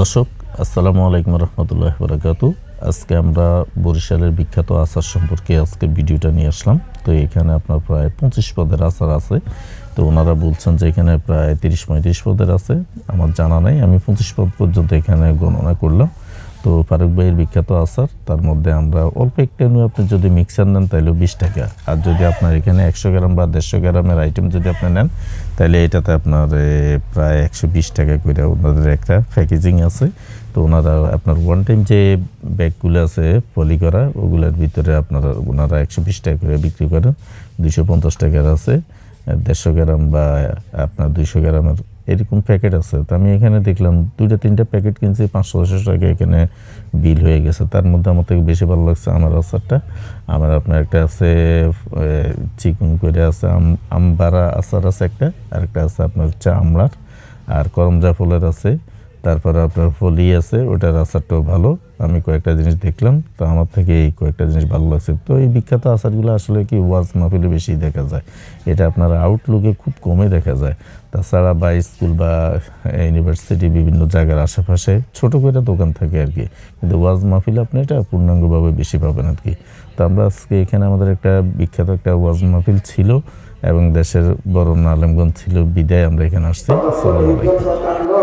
দর্শক, আসসালামু আলাইকুম রহমতুল্লাহ বরাকাত আজকে আমরা বরিশালের বিখ্যাত আচার সম্পর্কে আজকে ভিডিওটা নিয়ে আসলাম। তো এখানে আপনার প্রায় পঁচিশ পদের আচার আছে। তো ওনারা বলছেন যে এখানে প্রায় তিরিশ পঁয়ত্রিশ পদের আছে। আমার জানা নাই, আমি পঁচিশ পদ পর্যন্ত এখানে গণনা করলাম। তো ফারুক ভাইয়ের বিখ্যাত আচার, তার মধ্যে আমরা অল্প একটা নিয়ে আপনি যদি মিক্সার নেন তাহলে বিশ টাকা। আর যদি আপনার এখানে একশো গ্রাম বা দেড়শো গ্রামের আইটেম যদি আপনি নেন তাহলে এটাতে আপনার প্রায় একশো বিশ টাকা করে ওনাদের একটা প্যাকেজিং আছে। তো ওনারা, আপনার ওয়ান টাইম যে ব্যাগগুলো আছে পলি করা, ওগুলোর ভিতরে আপনারা ওনারা একশো বিশ টাকা করে বিক্রি করেন। দুশো পঞ্চাশ টাকার আছে। দেড়শো গ্রাম বা আপনার দুইশো গ্রামের এরকম প্যাকেট আছে। তো আমি এখানে দেখলাম দুইটা, তিনটা প্যাকেট কিনছি, পাঁচশো ছশো টাকা এখানে বিল হয়ে গেছে। তার মধ্যে আমার থেকে বেশি ভালো লাগছে আমার আচারটা। আমার আপনার একটা আছে চিকন করে আছে, আম- আমবারা আচার আছে একটা, আর একটা আছে আপনার চা আমড়ার। আর করমজা ফলের আছে। তারপরে আপনার ফলি আছে, ওটার আচারটাও ভালো। আমি কয়েকটা জিনিস দেখলাম, তো আমার থেকে এই কয়েকটা জিনিস ভালো লাগছে। তো এই বিখ্যাত আচারগুলো আসলে কি ওয়াজ মাহফিলে বেশি দেখা যায়। এটা আপনার আউটলুকে খুব কমে দেখা যায়। তাছাড়া বা স্কুল বা ইউনিভার্সিটি বিভিন্ন জায়গার আশেপাশে ছোট করে দোকান থাকে আর কি। কিন্তু ওয়াজ মাহফিলে আপনি এটা পূর্ণাঙ্গভাবে বেশি পাবেন আর কি। তো আমরা আজকে এখানে আমাদের একটা বিখ্যাত একটা ওয়াজ মাহফিল ছিল এবং দেশের বড় আলমগঞ্জ ছিল। বিদায়, আমরা এখানে আসছি। আসসালামু আলাইকুম।